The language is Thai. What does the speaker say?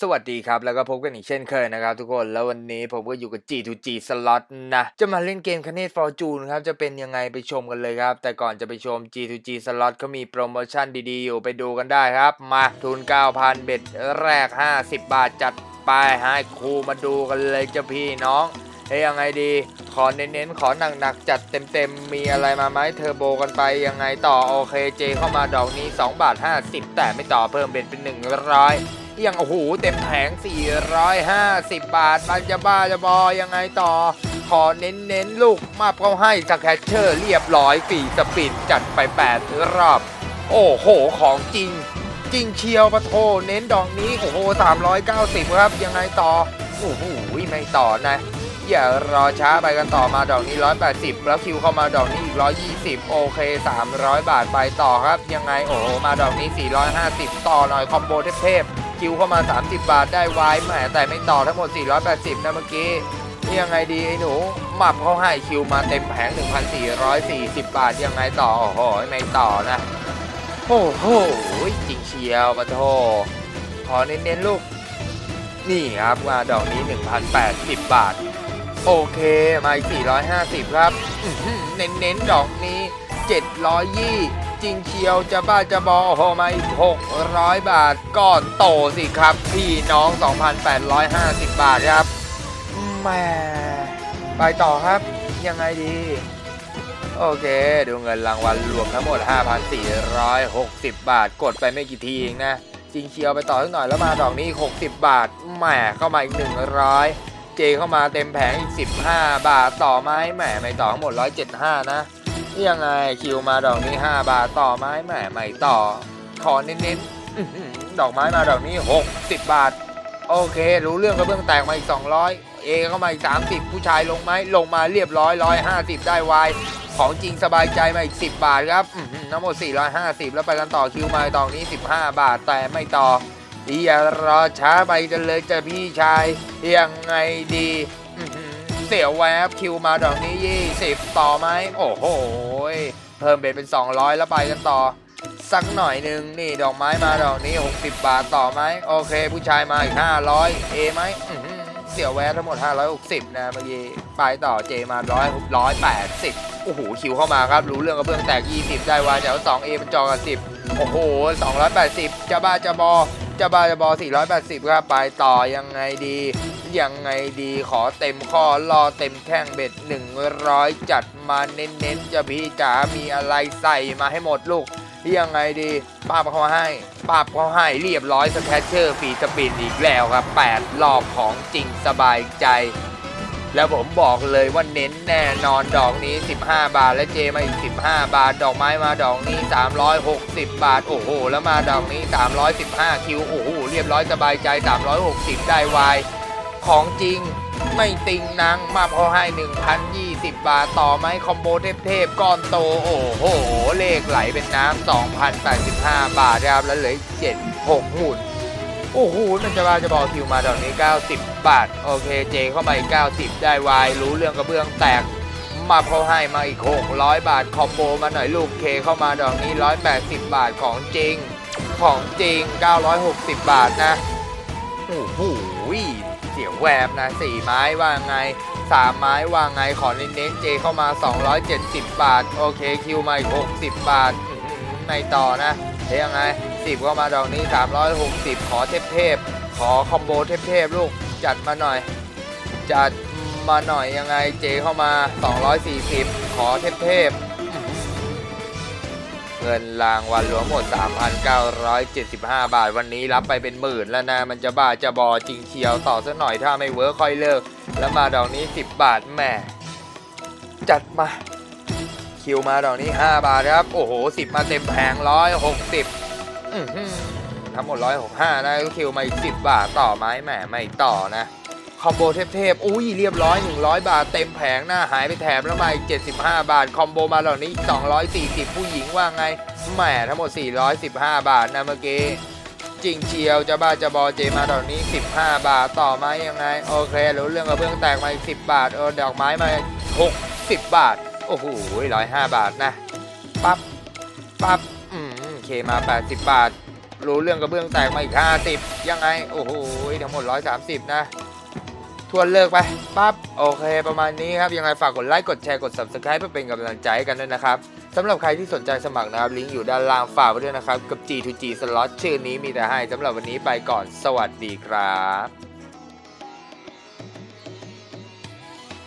สวัสดีครับ แล้วก็พบกันอีกเช่นเคยนะครับทุกคนแล้ววันนี้ผมก็อยู่กับ G2G Slot นะจะมาเล่นเกมคเนตฟอร์จูนครับจะเป็นยังไงไปชมกันเลยครับ แต่ก่อนจะไปชม G2G Slot เขามีโปรโมชั่นดีๆ อยู่ไปดูกันได้ครับ มาทุน 9,000 เบ็ดแรก 50 บาทจัดไปให้ครูมาดูกันเลยเจ้าพี่น้องเฮ้ยยังไงดี ขอเน้นๆ ขอหนักๆ จัดเต็มๆ มีอะไรมาไหมเทอร์โบกันไปยังไงต่อโอเคเจเข้ามาดอกนี้2บาท50 แต่ไม่ต่อเพิ่มเบ็ดเป็น 100 ยังโอ้โห เต็มแผง 450 บาท มันจะบ้าจะบอยังไงต่อ ขอเน้นเน้นๆลูกมาบเขาให้สแคชเชอร์เรียบร้อยฝีสปินจัดไป 8 รอบ โอ้โห ของจริง จริงเชียวปะโท เน้นดอกนี้ โอ้โห 390 ครับ ยังไงต่อ โอ้โห ไม่ต่อนะอย่ารอช้าไปกันต่อมาดอกนี้ 180 แล้วคิวเข้ามาดอกนี้อีก 120 โอเค 300 บาทไปต่อครับ ยังไงโอ้โหมาดอกนี้ 450 ต่อหน่อยคอมโบเทพๆ คิวเข้ามา 30 บาทได้ไว้แหมแต่ไม่ต่อทั้งหมด 480 นะเมื่อกี้นี่ยังไงดีไอ้หนูหมับเขาให้คิวมาเต็มแผง 1,440 บาทยังไงต่อโอ้โหไม่ต่อนะโอ้โหจริงเชียวปะโทขอเน้นๆลูก นี่ครับมาดอกนี้ 1,080 บาท โอเค มาอีก450 ครับ เน้นๆ ดอกนี้ 720 จริงเชียวจะบ้าจะบอโอ้โหมาอีก 600 บาทก้อนโตสิครับ พี่น้อง 2,850 บาทครับแหม่ไปต่อครับ ยังไงดี โอเค ดูเงินรางวัลรวมทั้งหมด 5,460 บาท กดไปไม่กี่ทีเองนะ จริงเชียวไปต่อสักหน่อยแล้วมาดอกนี้อีก60 บาทแหมเข้ามาอีก 100 เจเข้ามาเต็มแผงอีก 15 บาทต่อไหมแหมไม่ต่อทั้งหมด 175 นะนี่ ยังไงคิวมาดอกนี้ 5 บาทต่อไหมแหมไม่ต่อ ขอเน้นๆอื้อหือดอกไม้มาดอกนี้ 60 บาท โอเค รู้เรื่องกระเบื้องแตกมาอีก 200 เอเข้ามาอีก 30 ผู้ชายลงไหมลงมาเรียบร้อย 150 ได้ไวของจริงสบายใจมาอีก 10 บาทครับอื้อหือทั้งหมด 450 แล้วไปกันต่อคิวมาตอนนี้ 15 บาทแต่ไม่ต่ออย่ารอช้าไปกันเลยจะพี่ชายยังไงดี เสียวแวบคิวมาดอกนี้20ต่อไหมโอ้โหเพิ่มเบ็ดเป็น 200 แล้วไปกันต่อ สักหน่อยหนึ่งนี่ดอกไม้มาดอกนี้ 60 บาทต่อไหมโอเค ผู้ชายมาอีก500เอไหมอื้อหือเสียวแวบทั้งหมด 560 นะเมื่อกี้ไปต่อเจมา100 180 โอ้โห คิวเข้ามาครับ รู้เรื่องกระเบื้องแตก 20 ได้วายแถว 2A มันจอกับ 10 โอ้โห 280 จะบ้าจะบอ จะบ้าจะบอ 480 ครับ ไปต่อยังไงดี ยังไงดีขอเต็มข้อรอเต็มแข้งเบ็ด 100 จัดมาเน้นๆจะพี่จ๋ามีอะไรใส่มาให้หมดลูกยังไงดีป้าบเขาให้ป้าบเขาให้เรียบร้อยสแคชเชอร์ฟีสปินอีกแล้วครับ 8 รอบของจริงสบายใจ แล้วผมบอกเลยว่าเน้นแน่นอนดอกนี้ 15 บาทและเจมาอีก 15 บาท ดอกไม้มาดอกนี้ 360 บาท โอ้โห แล้วมาดอกนี้ 315 คิว โอ้โห เรียบร้อยสบายใจ 360 ได้วาย ของจริง ไม่ติงนังมาพอให้ 1,020 บาท ต่อไหมคอมโบเทพๆก้อนโต โอ้โห เลขไหลเป็นน้ำ2,085 บาทครับแล้วเหลืออีก7 6หมุนโอ้โหมันจะมาจะบอกคิวมาดอกนี้ 90 บาท โอเคเจเข้ามาอีก90 ได้วาย รู้เรื่องกระเบื้องแตกมาเขาให้มาอีก 600 บาท คอมโบมาหน่อยลูกเคเข้ามาดอกนี้ 180 บาทของจริง ของจริง 960 บาทนะ โอ้โห เสียงแวบนะ4ไม้ว่าไง3ไม้ว่าไงขอเน้นๆเจเข้ามา 270 บาท โอเคคิวมาอีก60 บาทในต่อนะเฮ้ยยังไง10ก็มาดอกนี้ 360 ขอเทพๆขอคอมโบเทพๆลูกจัดมาหน่อย จัดมาหน่อยยังไงเจเข้ามา 240 ขอเทพๆ เงินรางวัลรวมหมด 3,975 บาท วันนี้รับไปเป็นหมื่นแล้วนะ มันจะบ้าจะบอจริงเชียวต่อสักหน่อยถ้าไม่เวิร์คค่อยเลิก แล้วมาดอกนี้ 10 บาทแหม่จัดมาคิวมาดอกนี้ 5 บาทครับ โอ้โห 10 มาเต็มแผง160ทั้งหมด165นะคิวมาอีก 10 บาทต่อไหมแหมไม่ต่อนะ คอมโบเทพๆ อุ้ยเรียบร้อย 100 บาทเต็มแผงหน้าหายไปแถมแล้วมาอีก 75 บาท คอมโบมาเหล่านี้อีก 240 ผู้หญิงว่าไงแหมทั้งหมด 415 บาทนะเมื่อกี้จริงเชียวจะบ้าจะบอเจมาดอกนี้ 15 บาทต่อไหมยังไง โอเครู้เรื่องกระเบื้องแตกมาอีก 10 บาท เออดอกไม้มา 60 บาท โอ้โห105บาทนะ ปั๊บปั๊บอืมเคมา 80 บาท รู้เรื่องกระเบื้องแตกมาอีก 50 ยังไง โอ้โหทั้งหมด 130 นะ ทวนเลิกไปปั๊บโอเค ประมาณนี้ครับ ยังไงฝากกดไลค์กดแชร์กด subscribe เพื่อเป็นกำลังใจให้กันด้วยนะครับสำหรับใครที่สนใจสมัครนะครับ ลิงก์อยู่ด้านล่างฝากไว้ด้วยนะครับ กับ G2G Slot ชื่อนี้มีแต่ให้สำหรับวันนี้ไปก่อนสวัสดีครับ